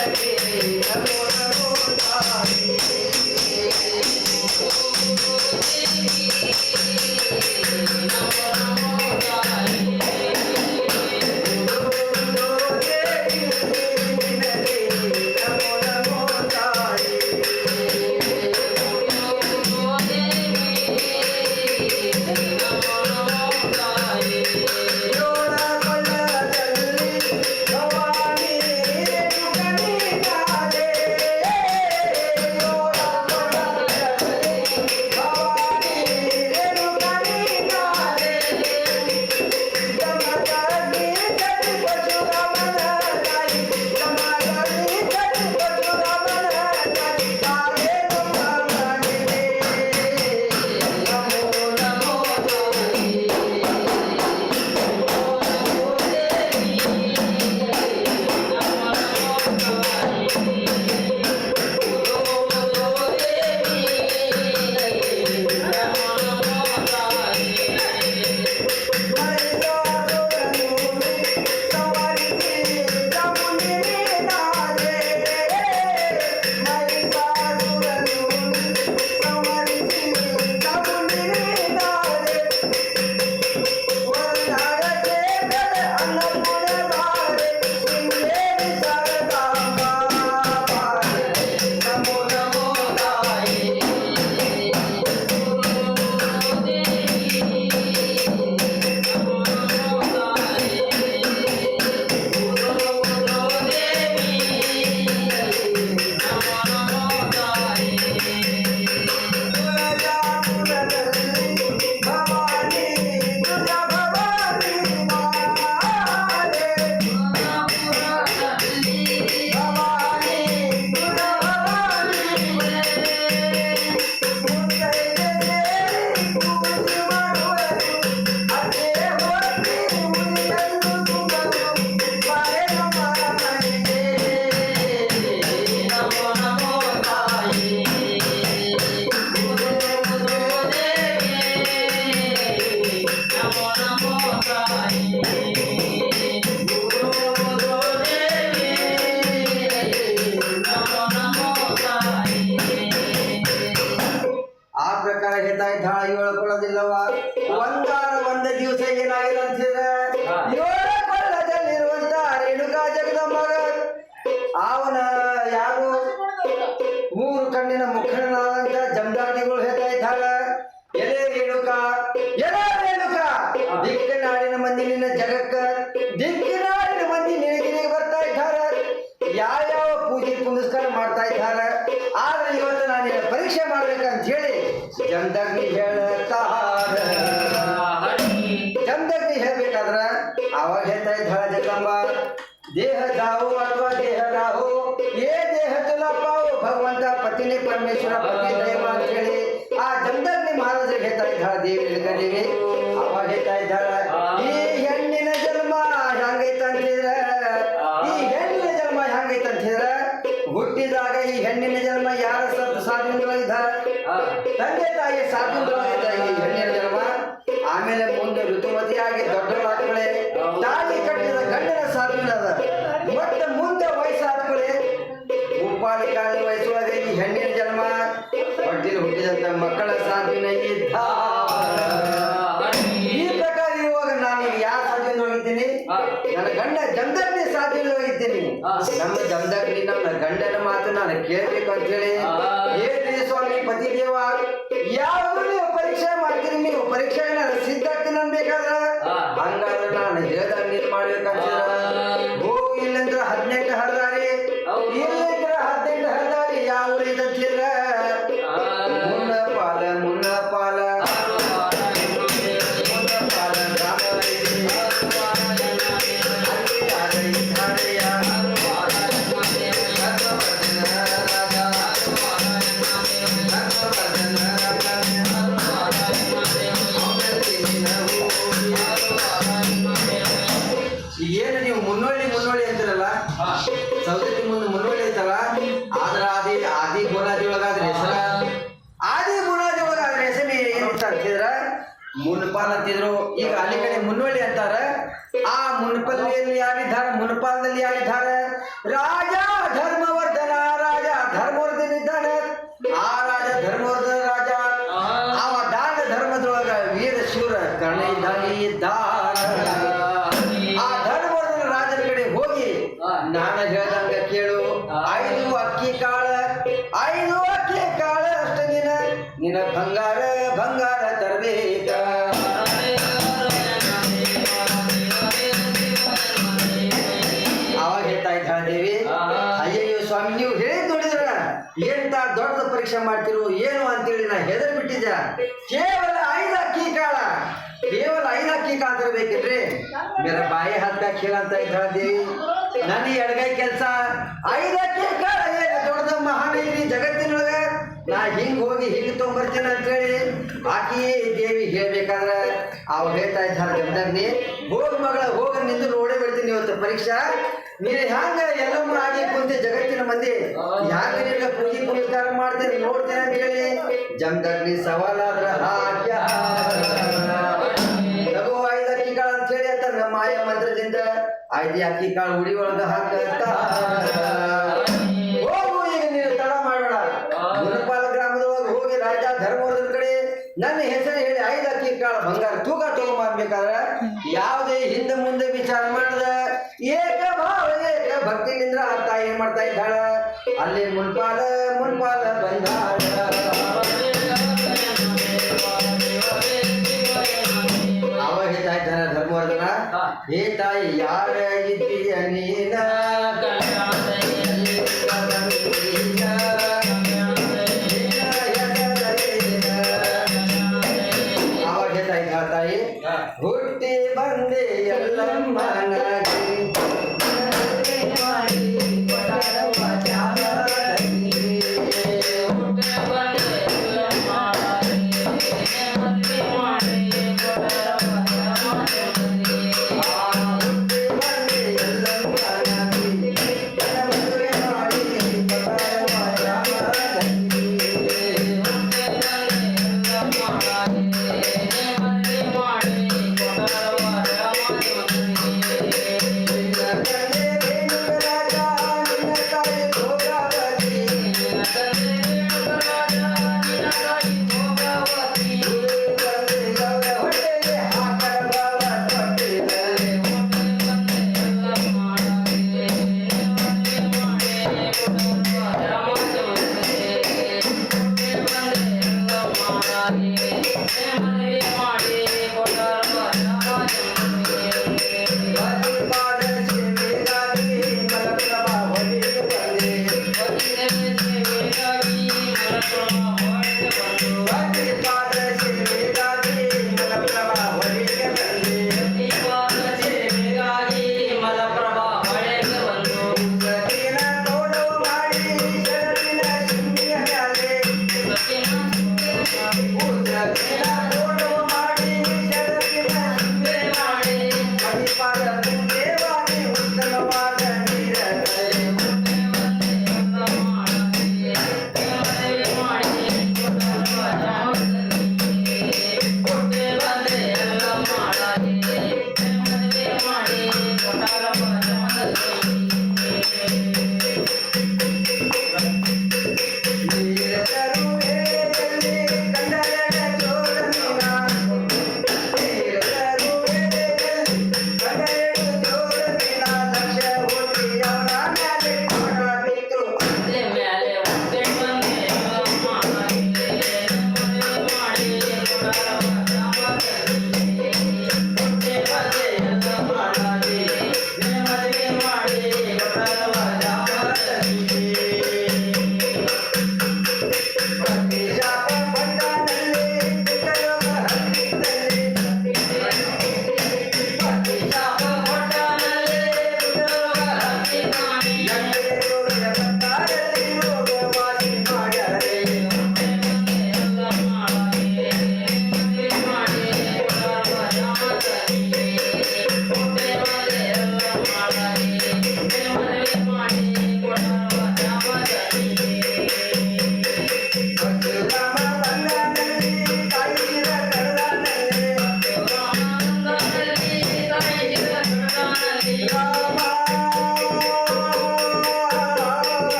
ಆ ಅವನ ಯಾರು? ಮೂರು ಕಣ್ಣಿನ ಮುಖಂಡನಾದಂತ ಜಮದಾಟಿಗಳು ಹೇಳ್ತಾ ಇದ್ದಾಳ ಎಲೆ ರೇಣುಕ ಎಲೆ ರೇಣುಕ ದಿಕ್ಕನಾಡಿನ ಮಂದಿ ನಿನ್ನ ಜಗಕ್ಕ ದಿಕ್ಕಿನಾಡಿನ ಮಂದಿ ನಿನಗಿನಿಗೆ ಬರ್ತಾ ಇದ್ದಾರೆ ಯಾವ್ಯಾವ ಪೂಜೆ ಪುನಸ್ಕಾರ ಮಾಡ್ತಾ ಇದ್ದಾರ ಆದ್ರೆ ಇವತ್ತು ನಾನು ಪರೀಕ್ಷೆ ಮಾಡ್ಬೇಕಂತ ಹೇಳಿ ಜಮದಾಗ್ನಿ ಹೇಳ್ತಾರ ಹೆಣ್ಣಿನ ಜನ್ಮ ಯಾರ ಸತ್ ಸಾಧನೆಗಳಿದ್ದ ತಂದೆ ತಾಯಿ ಸಾಕಿದ್ರೊಳಗಿದ್ದ ಈ ಹೆಣ್ಣಿನ ಜನ್ಮ, ಆಮೇಲೆ ಮುಂದೆ ಋತುಮತಿಯಾಗಿ ದೊಡ್ಡವಳಾದ್ಮೇಲೆ ತಾಳಿ ಕಟ್ಟಿದ ಗಂಡನ ಸಾಧ್ಯದ ಅದ ಮತ್ತೆ ಮುಂದೆ ವಯಸ್ಸಾದ್ಮೇಲೆ ಉಪ್ಪಾಳಿ ಕಾಳಿ ವಯಸ್ಸೊಳಗೆ ಈ ಹೆಣ್ಣಿನ ಜನ್ಮ, ಹೊಟ್ಟಿಲಿ ಹುಟ್ಟಿದಂತ ಮಕ್ಕಳ ಸಾಧನೆ ಇದ್ದ. ನನ್ನ ಗಂಡ ಜಮದಗ್ನಿ ಸಾಧನೆ ಹೋಗಿದ್ದೀನಿ ಹಾ. ನಮ್ಮ ಜಮದಗ್ನಿ ನಮ್ಮ ಗಂಡನ ಮಾತು ನಾನು ಕೇಳಬೇಕು ಅಂತ ಹೇಳಿ. ಏನ್ರಿ ಸ್ವಾಮಿ ಪತಿ ದೇವ ಯಾವ್ದು ನೀವು ಪರೀಕ್ಷೆ ಮಾಡ್ತೀರಿ ನೀವು ಪರೀಕ್ಷೆ ನಾನು ಸಿದ್ಧ ಆಗ್ತೀನಿ ಅನ್ಬೇಕಾದ್ರ. ಹಂಗಾದ್ರೆ ನಾನು ಹೇಳ್ದಾಗ ಮಾಡ್ಬೇಕಂತ ಹೋ. ಇಲ್ಲಂದ್ರೆ ಹದಿನೆಂಟು ಹರಿದಾರಿ ಮುನ್ಪಾಲ್ ಅಂತಿದ್ರು ಈಗ ಅಲ್ಲಿ ಕಡೆ ಮುನ್ವಳ್ಳಿ ಅಂತಾರ. ಆ ಮುನ್ಪಲ್ಲಿಯಲ್ಲಿ ಯಾರಿದ್ದಾರೆ? ಮುನ್ಪಾಲದಲ್ಲಿ ಯಾರಿದ್ದಾರೆ? ರಾಜ ಧರ್ಮವರ್ಧನ ರಾಜ ಧರ್ಮವರ್ಧನ ಇದ್ದಾನೆ. ಆ ರಾಜ ಧರ್ಮವರ್ಧನ ರಾಜ ಆ ದಾನ ಧರ್ಮದೊಳಗ ವೀರ ಶಿವರ ಕಣ ಇದ್ದಾನೆ. ಎಂತ ದೊಡ್ಡ ಪರೀಕ್ಷೆ ಮಾಡ್ತಿರು ಏನು ಅಂತೇಳಿ ನಾ ಹೆದರ್ ಬಿಟ್ಟಿದ್ದ ಕೇವಲ ಐದು ಅಕ್ಕಿ ಕಾಳ ಕೇವಲ ಐದು ಅಕ್ಕಿ ಕಾಳ ತರಬೇಕಿಲ್ರಿ ಬಾಯಿ ಹತ್ತ ಕೇಳ ಅಂತ ದೇವಿ ನನ್ನ ಎಡಗೈ ಕೆಲ್ಸ. ಐದು ಅಕ್ಕಿ ಕಾಳ ಏನು ದೊಡ್ಡದ ಮಹಾನ್ ಜಗತ್ತಿನೊಳಗ ನಾ ಹಿಂಗ್ ಹೋಗಿ ಹಿಂಗ್ ತಗೊಂಬರ್ತೀನಿ ಅಂತೇಳಿ ಆಕಿ ದೇವಿ ಹೇಳ್ಬೇಕಾದ್ರ ಅವಾಗ ಹೇಳ್ತಾ ಇದ್ದಾರೆ ಗಂಡನ್ನಿ ಹೋಗ್ ಮಗಳ, ಹೋಗ ನಿಂದು ನೋಡೇ ಬಿಡ್ತೀನಿ ಇವತ್ತು ಪರೀಕ್ಷಾ. ನೀನು ಹ್ಯಾಂಗ ಎಲ್ಲಮ್ಮ ಆಗಿ ಕುಂತೆ ಜಗತ್ತಿನ ಮಂದಿ? ಯಾಕೆ ನಿನ್ನ ಪೂಜೆ ಪುನಸ್ಕಾರ ಮಾಡ್ತೇನೆ ನೋಡ್ತೇನೆ ಅಂತ ಹೇಳಿ. ಜಮದಗ್ನಿ ಸವಾಲಾದ್ರ ಹಾಕ್ಯ ಐದು ಅಕ್ಕಿ ಕಾಳು ಅಂತ ಹೇಳಿ ಅಂತ ನಮ್ಮ ಆಯ ಮಂತ್ರದಿಂದ. ಐದು ಅಕ್ಕಿ ಕಾಳು ಉಡಿ ಒಳಗ ಹಾಕತ್ತ ಹೋಗು ಈಗ ನೀನು ತಡ ಮಾಡಬೇಡ ಮುನಪಾಲ ಗ್ರಾಮದೊಳಗೆ ಹೋಗಿ ರಾಜ ಧರ್ಮವರ್ಧನ ಕಡೆ ನನ್ನ ಹೆಸರು ಹೇಳಿ ಐದು ಅಕ್ಕಿ ಕಾಳ ಬಂಗಾರ ತೂಕ ತಗೊಂಬರ್ಬೇಕಾದ್ರ ಯಾವುದೇ ಹಿಂದೆ ಮುಂದೆ ವಿಚಾರ ಮಾಡದ. ಏಕ ಭಾವ ಏಕ ಆ ತಾಯಿ ಏನ್ ಮಾಡ್ತಾ ಇದ್ದಾಳ? ಅಲ್ಲಿ ಮುನ್ಪಾದ ಮುನ್ಪಾದ ಬಂದಾಳ ಅವ ಹೇಳ್ತಾ ಇದ್ದಾನೆ ಧರ್ಮವರ್ಧನ ಹೇ. ತಾಯಿ ಯಾರ ಇದ್ದೀಯ ನೀನ? ತಾಯಿ ಹುಟ್ಟಿ ಬಂದೆ ಎಲ್ಲಮ್ಮ